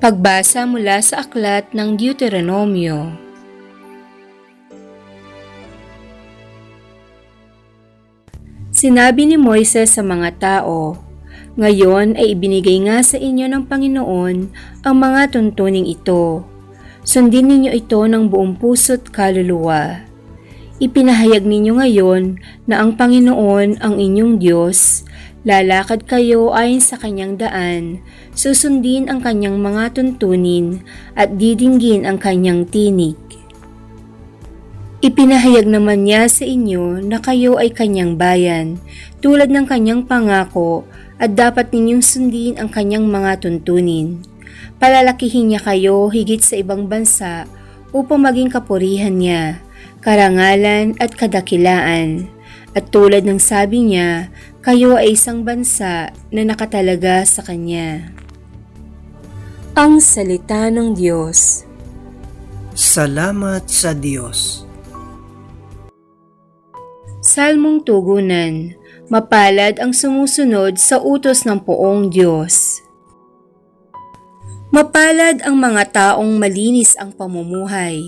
Pagbasa mula sa aklat ng Deuteronomio. Sinabi ni Moises sa mga tao, Ngayon ay ibinigay nga sa inyo ng Panginoon ang mga tuntuning ito. Sundin ninyo ito ng buong puso't kaluluwa. Ipinahayag ninyo ngayon na ang Panginoon ang inyong Diyos, lalakad kayo ayon sa kanyang daan, susundin ang kanyang mga tuntunin at didinggin ang kanyang tinig. Ipinahayag naman niya sa inyo na kayo ay kanyang bayan, tulad ng kanyang pangako at dapat ninyong sundin ang kanyang mga tuntunin. Palalakihin niya kayo higit sa ibang bansa upang maging kapurihan niya, karangalan at kadakilaan. At tulad ng sabi niya, kayo ay isang bansa na nakatalaga sa kanya. Ang Salita ng Diyos Salamat sa Diyos. Salmong Tugunan Mapalad ang sumusunod sa utos ng poong Diyos. Mapalad ang mga taong malinis ang pamumuhay.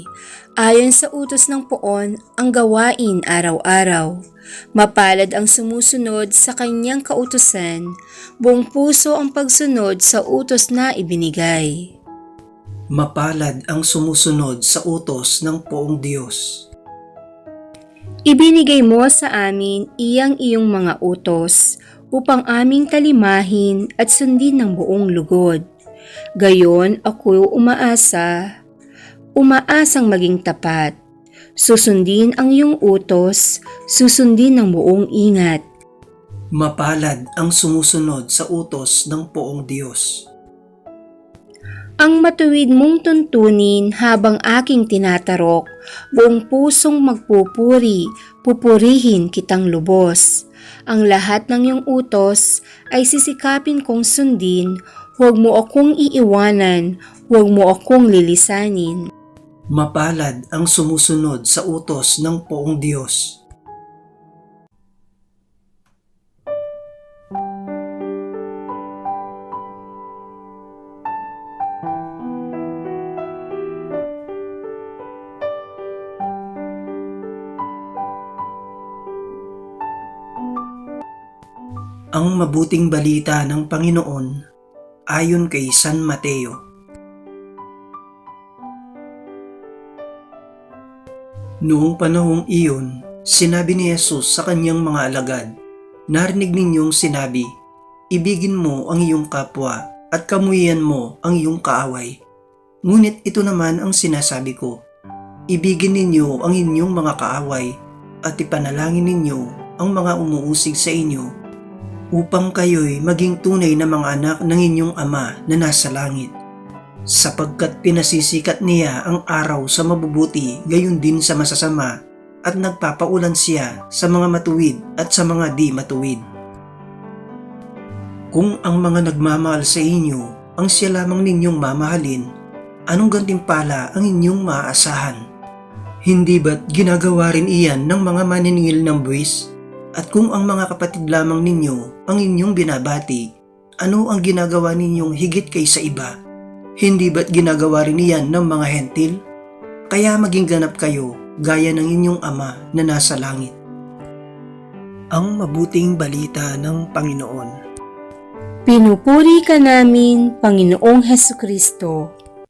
Ayon sa utos ng poon, ang gawain araw-araw. Mapalad ang sumusunod sa kanyang kautusan, buong puso ang pagsunod sa utos na ibinigay. Mapalad ang sumusunod sa utos ng poong Diyos. Ibinigay mo sa amin iyang iyong mga utos upang aming talimahin at sundin ng buong lugod. Gayon ako umaasa, umaasang maging tapat. Susundin ang iyong utos, susundin ng buong ingat. Mapalad ang sumusunod sa utos ng poong Diyos. Ang matuwid mong tuntunin habang aking tinatarok, buong pusong magpupuri, pupurihin kitang lubos. Ang lahat ng iyong utos ay sisikapin kong sundin, huwag mo akong iiwanan, huwag mo akong lilisanin. Mapalad ang sumusunod sa utos ng poong Diyos. Ang mabuting balita ng Panginoon ayon kay San Mateo. Noong panahong iyon, sinabi ni Jesus sa kanyang mga alagad, Narinig ninyong sinabi, Ibigin mo ang iyong kapwa at kamuhian mo ang iyong kaaway. Ngunit ito naman ang sinasabi ko, Ibigin ninyo ang inyong mga kaaway at ipanalangin ninyo ang mga umuusig sa inyo upang kayo'y maging tunay na mga anak ng inyong ama na nasa langit. Sapagkat pinasisikat niya ang araw sa mabubuti gayon din sa masasama at nagpapaulan siya sa mga matuwid at sa mga di matuwid. Kung ang mga nagmamahal sa inyo ang siya lamang ninyong mamahalin, anong gantimpala ang inyong maaasahan? Hindi ba't ginagawa rin iyan ng mga maniningil ng buwis? At kung ang mga kapatid lamang ninyo ang inyong binabati, ano ang ginagawa ninyong higit kaysa iba? Hindi ba't ginagawa rin iyan ng mga hentil? Kaya maging ganap kayo gaya ng inyong ama na nasa langit. Ang mabuting balita ng Panginoon. Pinupuri ka namin, Panginoong Heso Kristo.